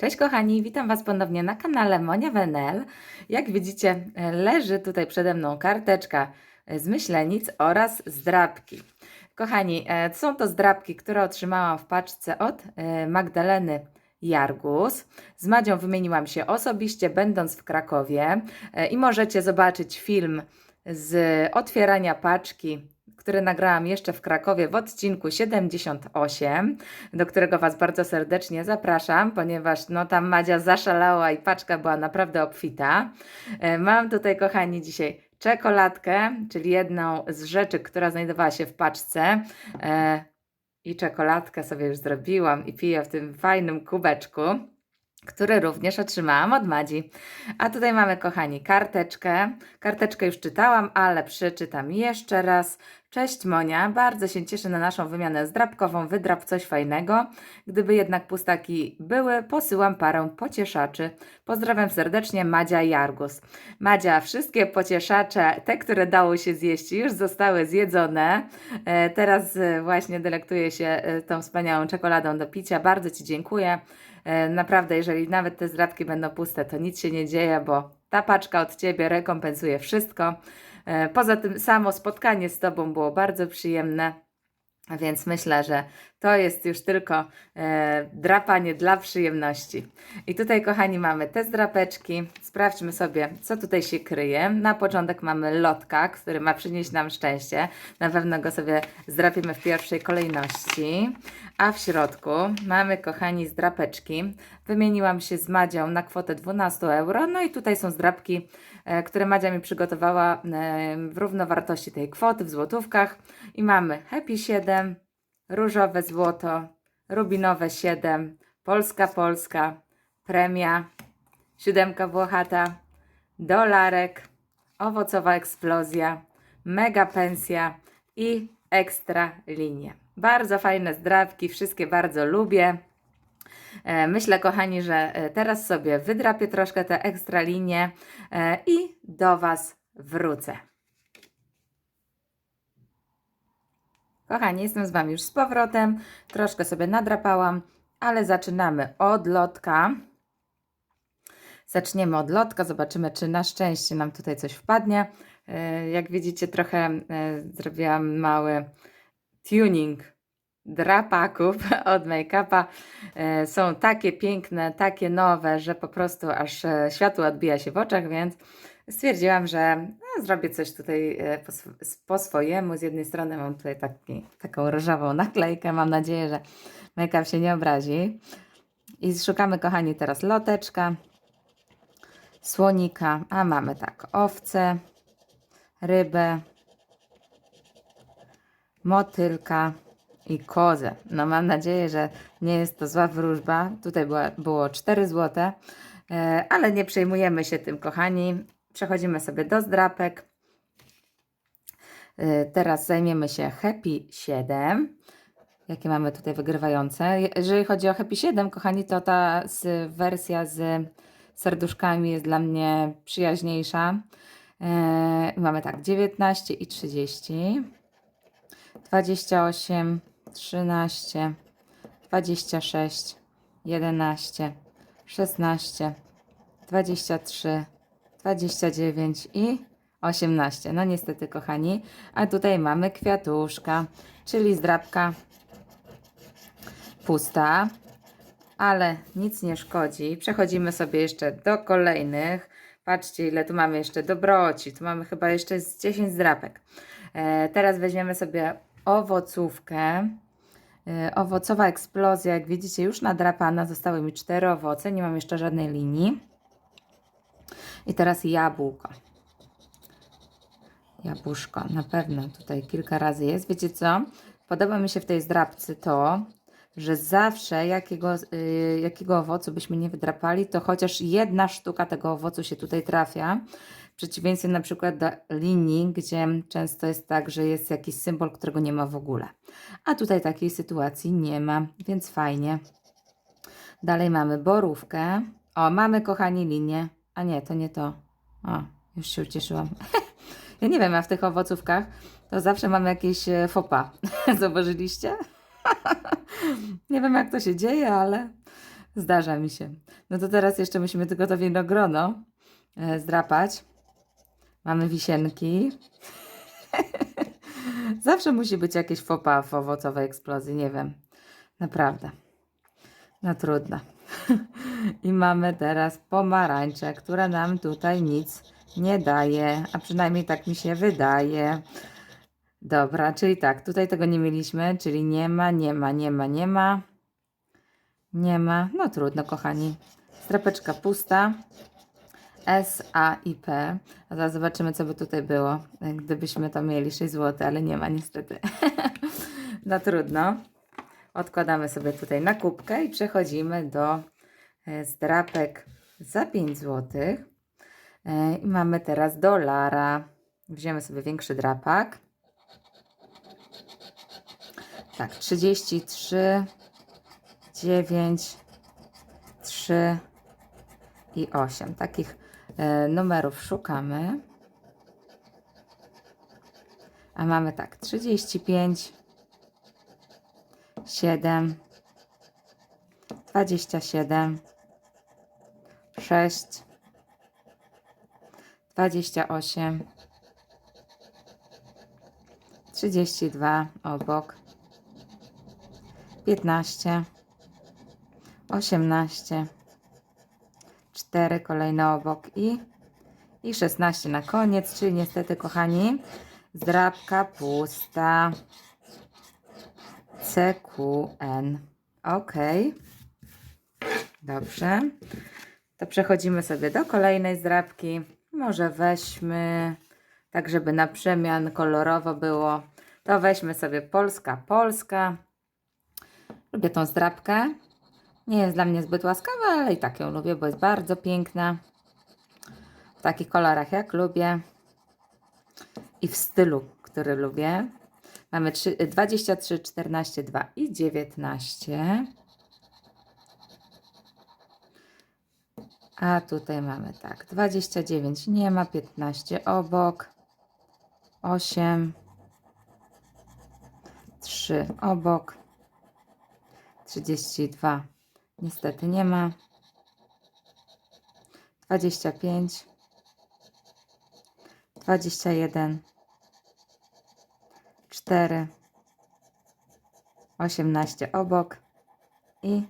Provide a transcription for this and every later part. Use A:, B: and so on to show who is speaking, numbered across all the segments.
A: Cześć kochani, witam Was ponownie na kanale Monia Wenel. Jak widzicie, leży tutaj przede mną karteczka z myślenic oraz zdrabki. Kochani, e, są to zdrabki, które otrzymałam w paczce od e, Magdaleny Jargus. Z Madzią wymieniłam się osobiście, będąc w Krakowie e, i możecie zobaczyć film z otwierania paczki, który nagrałam jeszcze w Krakowie w odcinku 78 do którego Was bardzo serdecznie zapraszam, ponieważ no, tam Madzia zaszalała i paczka była naprawdę obfita. E, Mam tutaj, kochani, dzisiaj czekoladkę, czyli jedną z rzeczy, która znajdowała się w paczce. E, I czekoladkę sobie już zrobiłam i piję w tym fajnym kubeczku, który również otrzymałam od Madzi. A tutaj mamy, kochani, karteczkę. Karteczkę już czytałam, ale przeczytam jeszcze raz. Cześć Monia, bardzo się cieszę na naszą wymianę zdrabkową. Wydrap coś fajnego. Gdyby jednak pustaki były, posyłam parę pocieszaczy. Pozdrawiam serdecznie, Madzia Jargus. Madzia, wszystkie pocieszacze, te, które dało się zjeść, już zostały zjedzone. E, teraz e, właśnie delektuję się e, tą wspaniałą czekoladą do picia. Bardzo Ci dziękuję. Naprawdę, jeżeli nawet te zdrabki będą puste, to nic się nie dzieje, bo ta paczka od Ciebie rekompensuje wszystko. E, Poza tym samo spotkanie z Tobą było bardzo przyjemne, więc myślę, że to jest już tylko e, drapanie dla przyjemności. I tutaj, kochani, mamy te zdrapeczki. Sprawdźmy sobie, co tutaj się kryje. Na początek mamy lotka, który ma przynieść nam szczęście. Na pewno go sobie zdrapimy w pierwszej kolejności. A w środku mamy, kochani, zdrapeczki. Wymieniłam się z Madzią na kwotę 12 euro. No i tutaj są zdrapki, które Madzia mi przygotowała e, w równowartości tej kwoty w złotówkach. I mamy Happy 7, różowe złoto, rubinowe 7, Polska Polska, premia, siódemka Włochata, dolarek, owocowa eksplozja, mega pensja i ekstra linie. Bardzo fajne zdrawki, wszystkie bardzo lubię. E, Myślę, kochani, że e, teraz sobie wydrapię troszkę te ekstra linie e, i do Was wrócę. Kochani, jestem z Wami już z powrotem. Troszkę sobie nadrapałam, ale zaczynamy od lotka. Zaczniemy od lotka, zobaczymy, czy na szczęście nam tutaj coś wpadnie. Jak widzicie, trochę zrobiłam mały tuning drapaków od make-upa. E, Są takie piękne, takie nowe, że po prostu aż e, światło odbija się w oczach, więc stwierdziłam, że no, zrobię coś tutaj e, po, po swojemu. Z jednej strony mam tutaj taki, taką różową naklejkę, mam nadzieję, że make-up się nie obrazi. I szukamy, kochani, teraz loteczka, słonika, a mamy tak, owce, rybę, motylka i kozę. No mam nadzieję, że nie jest to zła wróżba. Tutaj była, było 4 złote, e, ale nie przejmujemy się tym, kochani. Przechodzimy sobie do zdrapek. E, Teraz zajmiemy się Happy 7. Jakie mamy tutaj wygrywające? Je- Jeżeli chodzi o Happy 7, kochani, to ta z, wersja z serduszkami jest dla mnie przyjaźniejsza. E, mamy tak, 19 i 30. 28, 13, 26, 11, 16, 23, 29 i 18. No niestety, kochani, a tutaj mamy kwiatuszka, czyli zdrabka pusta, ale nic nie szkodzi. Przechodzimy sobie jeszcze do kolejnych. Patrzcie, ile tu mamy jeszcze dobroci. Tu mamy chyba jeszcze z 10 zdrapek. E, teraz weźmiemy sobie owocówkę. E, owocowa eksplozja, jak widzicie, już nadrapana. Zostały mi cztery owoce, nie mam jeszcze żadnej linii. I teraz jabłko. Jabłuszko, na pewno tutaj kilka razy jest. Wiecie co? Podoba mi się w tej zdrapce to, że zawsze jakiego, y, jakiego owocu byśmy nie wydrapali, to chociaż jedna sztuka tego owocu się tutaj trafia. Przeciwieństwie na przykład do linii, gdzie często jest tak, że jest jakiś symbol, którego nie ma w ogóle. A tutaj takiej sytuacji nie ma, więc fajnie. Dalej mamy borówkę. O, mamy kochani linię. A nie, to nie to. O, już się ucieszyłam. ja nie wiem, a w tych owocówkach to zawsze mamy jakieś e, fopa. Zauważyliście? nie wiem, jak to się dzieje, ale Zdarza mi się. No to teraz jeszcze musimy tylko to winogrono e, zdrapać. Mamy wisienki. Zawsze musi być jakieś fopa w owocowej eksplozji, nie wiem. Naprawdę. No trudno. I mamy teraz pomarańczę, która nam tutaj nic nie daje, a przynajmniej tak mi się wydaje. Dobra, czyli tak, tutaj tego nie mieliśmy, czyli nie ma, nie ma, nie ma, nie ma. Nie ma. No trudno, kochani. Strapeczka pusta. S, A i P. A zaraz zobaczymy, co by tutaj było, gdybyśmy to mieli 6 zł, ale nie ma niestety. no trudno. Odkładamy sobie tutaj na kubkę i przechodzimy do e, zdrapek za 5 zł. E, I mamy teraz dolara. Weźmiemy sobie większy drapak. Tak, 33, 9, 3 i 8. Takich numerów szukamy. A mamy tak, 35, 7, 27, 6, 28, 32 obok, 15, 18, 4 kolejne obok i, i 16 na koniec, czyli niestety kochani, zdrabka pusta. CQN. Ok. Dobrze. To przechodzimy sobie do kolejnej zdrabki. Może weźmy, tak żeby na przemian kolorowo było, to weźmy sobie Polska, Polska. Lubię tą zdrabkę. Nie jest dla mnie zbyt łaskawa, ale i tak ją lubię, bo jest bardzo piękna. W takich kolorach jak lubię. I w stylu, który lubię. Mamy 3, 23, 14, 2 i 19. A tutaj mamy tak, 29 nie ma, 15 obok, 8, 3 obok, 32 niestety nie ma, 25, 21, 4, 18 obok i,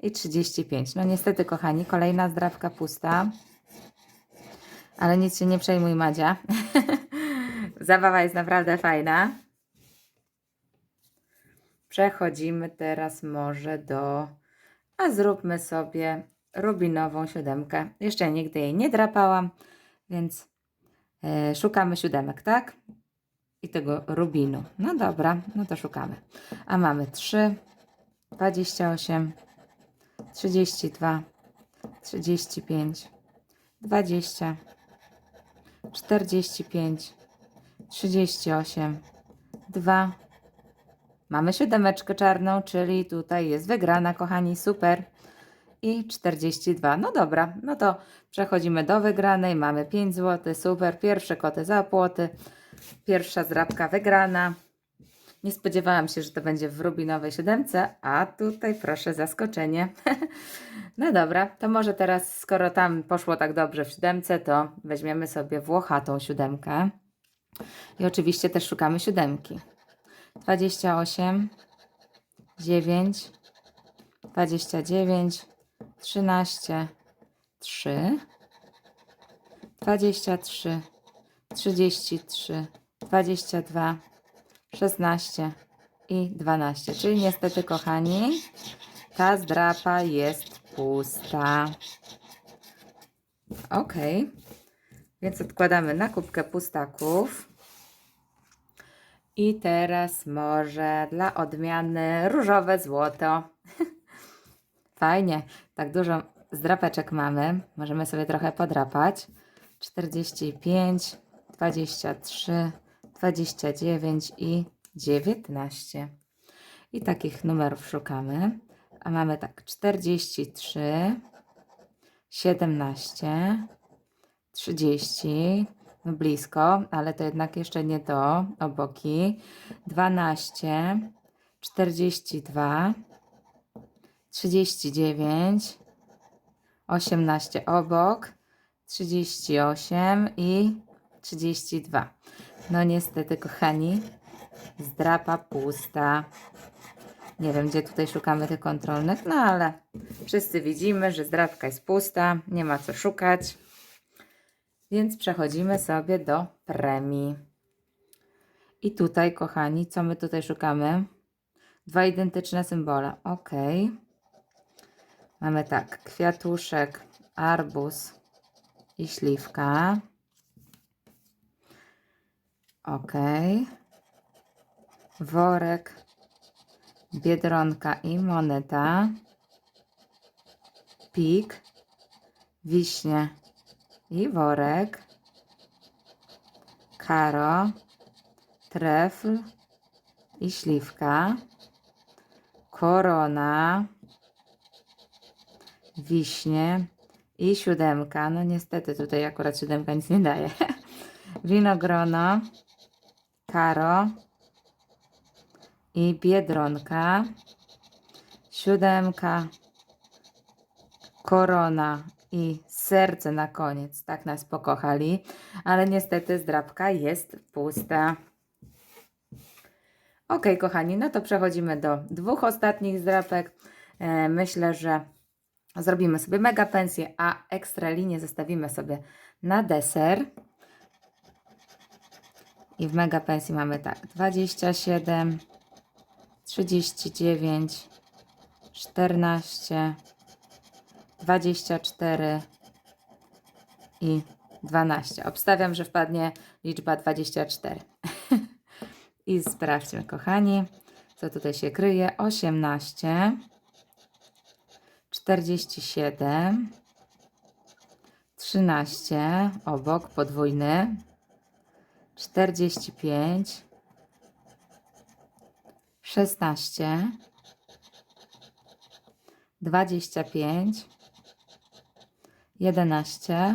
A: i 35. No niestety, kochani, kolejna zdrawka pusta. Ale nic się nie przejmuj, Madzia. Zabawa jest naprawdę fajna. Przechodzimy teraz może do... A zróbmy sobie rubinową siódemkę. Jeszcze nigdy jej nie drapałam, więc e, szukamy siódemek, tak? i tego rubinu. No dobra, no to szukamy. A mamy 3, 28, 32, 35, 20, 45, 38, 2. Mamy siódemeczkę czarną, czyli tutaj jest wygrana, kochani, super. I 42. No dobra, no to przechodzimy do wygranej. Mamy 5 zł, super. Pierwsze koty za płoty. Pierwsza zdrabka wygrana. Nie spodziewałam się, że to będzie w rubinowej siódemce, a tutaj proszę zaskoczenie. no dobra, to może teraz, skoro tam poszło tak dobrze w siódemce, to weźmiemy sobie włochatą siódemkę. I oczywiście też szukamy siódemki. 28, 9, 29, 13, 3, 23, 33, 22, 16 i 12. Czyli niestety, kochani, ta zdrapa jest pusta. Ok. Więc odkładamy na kubkę pustaków. I teraz może dla odmiany różowe złoto. Fajnie, tak dużo zdrapeczek mamy. Możemy sobie trochę podrapać. 45, 23, 29 i 19. I takich numerów szukamy. A mamy tak 43, 17, 30, no blisko, ale to jednak jeszcze nie to, oboki, 12, 42, 39, 18 obok, 38 i 32. No niestety, kochani, zdrapa pusta. Nie wiem, gdzie tutaj szukamy tych kontrolnych, no ale wszyscy widzimy, że zdrapka jest pusta, nie ma co szukać. Więc przechodzimy sobie do premii. I tutaj, kochani, co my tutaj szukamy? Dwa identyczne symbole. Ok. Mamy tak, kwiatuszek, arbuz i śliwka. Ok. Worek, biedronka i moneta. Pik, wiśnie i worek. Karo, trefl i śliwka. Korona, wiśnie i siódemka. No niestety tutaj akurat siódemka nic nie daje. Winogrono, karo i biedronka. Siódemka, korona i serce na koniec. Tak nas pokochali, ale niestety zdrabka jest pusta. Ok, kochani, no to przechodzimy do dwóch ostatnich zdrapek. E, myślę, że zrobimy sobie mega pensję, a ekstra linię zostawimy sobie na deser. I w mega pensji mamy tak 27, 39, 14, 24 i 12. Obstawiam, że wpadnie liczba 24. I sprawdźmy, kochani, co tutaj się kryje. 18, 47, 13, obok podwójny, 45, 16, 25, 11,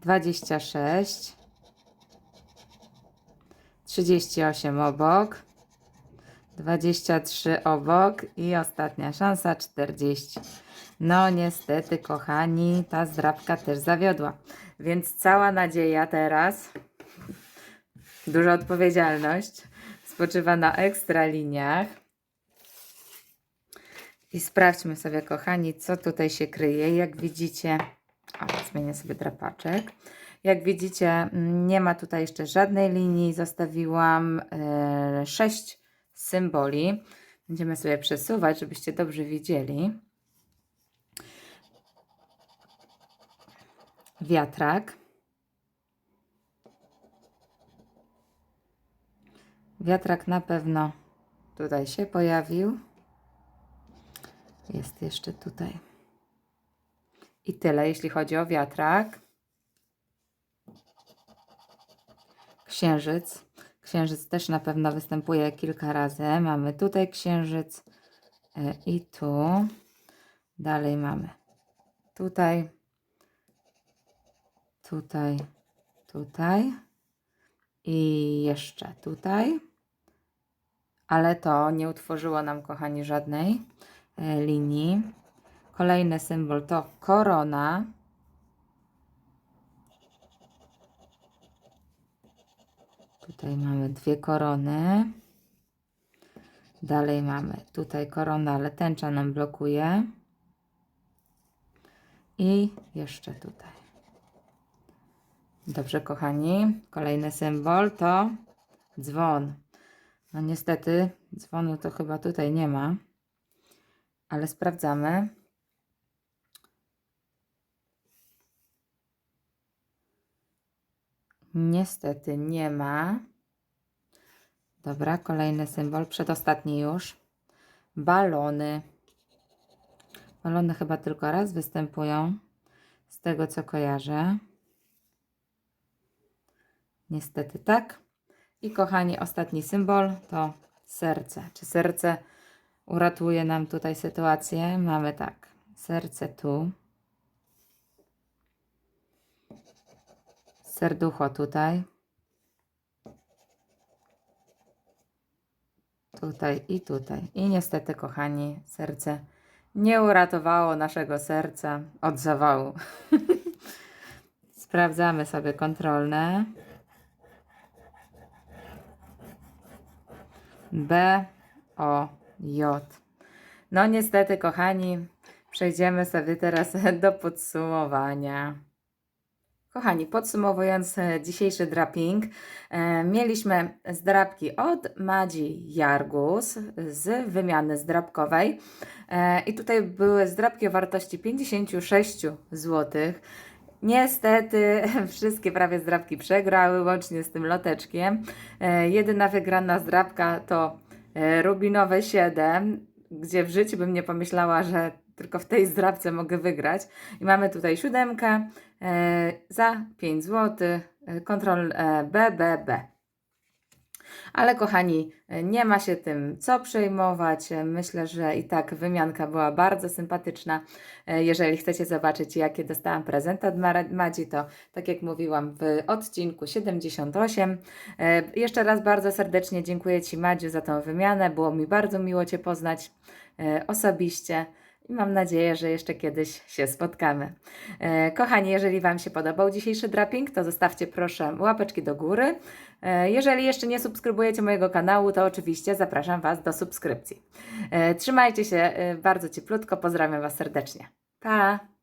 A: 26, 38 obok, 23 obok i ostatnia szansa 40. No niestety, kochani, ta zdrabka też zawiodła. Więc cała nadzieja teraz, duża odpowiedzialność spoczywa na ekstra liniach. I sprawdźmy sobie, kochani, co tutaj się kryje. Jak widzicie, o, zmienię sobie drapaczek. Jak widzicie, nie ma tutaj jeszcze żadnej linii. Zostawiłam sześć symboli. Będziemy sobie przesuwać, żebyście dobrze widzieli. Wiatrak. Wiatrak na pewno tutaj się pojawił. Jest jeszcze tutaj. I tyle, jeśli chodzi o wiatrak. Księżyc. Księżyc też na pewno występuje kilka razy. Mamy tutaj księżyc e, i tu. Dalej mamy tutaj, tutaj, tutaj i jeszcze tutaj. Ale to nie utworzyło nam, kochani, żadnej e, linii. Kolejny symbol to korona. Tutaj mamy dwie korony. Dalej mamy tutaj koronę, ale tęcza nam blokuje. I jeszcze tutaj. Dobrze, kochani. Kolejny symbol to dzwon. No niestety dzwonu to chyba tutaj nie ma, ale sprawdzamy. Niestety nie ma. Dobra, kolejny symbol, przedostatni już. balony. Balony chyba tylko raz występują, z tego co kojarzę. Niestety tak. I kochani, ostatni symbol to serce. Czy serce uratuje nam tutaj sytuację? Mamy tak, serce tu. Serducho tutaj. Tutaj i tutaj. I niestety, kochani, serce nie uratowało naszego serca od zawału. Sprawdzamy sobie kontrolne. B, O, J. No niestety, kochani, przejdziemy sobie teraz do podsumowania. Kochani, podsumowując e, dzisiejszy draping, e, mieliśmy zdrapki od Madzi Jargus z wymiany zdrapkowej e, i tutaj były zdrapki o wartości 56 zł. Niestety wszystkie prawie zdrapki przegrały, łącznie z tym loteczkiem. Jedyna wygrana zdrapka to Rubinowe 7, gdzie w życiu bym nie pomyślała, że tylko w tej zdrapce mogę wygrać. I mamy tutaj siódemkę e, za 5 zł, e, kontrol e, BBB. Ale kochani, e, nie ma się tym co przejmować. E, Myślę, że i tak wymianka była bardzo sympatyczna. E, Jeżeli chcecie zobaczyć, jakie dostałam prezenty od Madzi, to tak jak mówiłam w odcinku 78. E, Jeszcze raz bardzo serdecznie dziękuję Ci, Madziu, za tą wymianę. Było mi bardzo miło Cię poznać e, osobiście. Mam nadzieję, że jeszcze kiedyś się spotkamy. E, kochani, jeżeli Wam się podobał dzisiejszy draping, to zostawcie proszę łapeczki do góry. E, jeżeli jeszcze nie subskrybujecie mojego kanału, to oczywiście zapraszam Was do subskrypcji. E, trzymajcie się bardzo cieplutko, pozdrawiam Was serdecznie. Pa!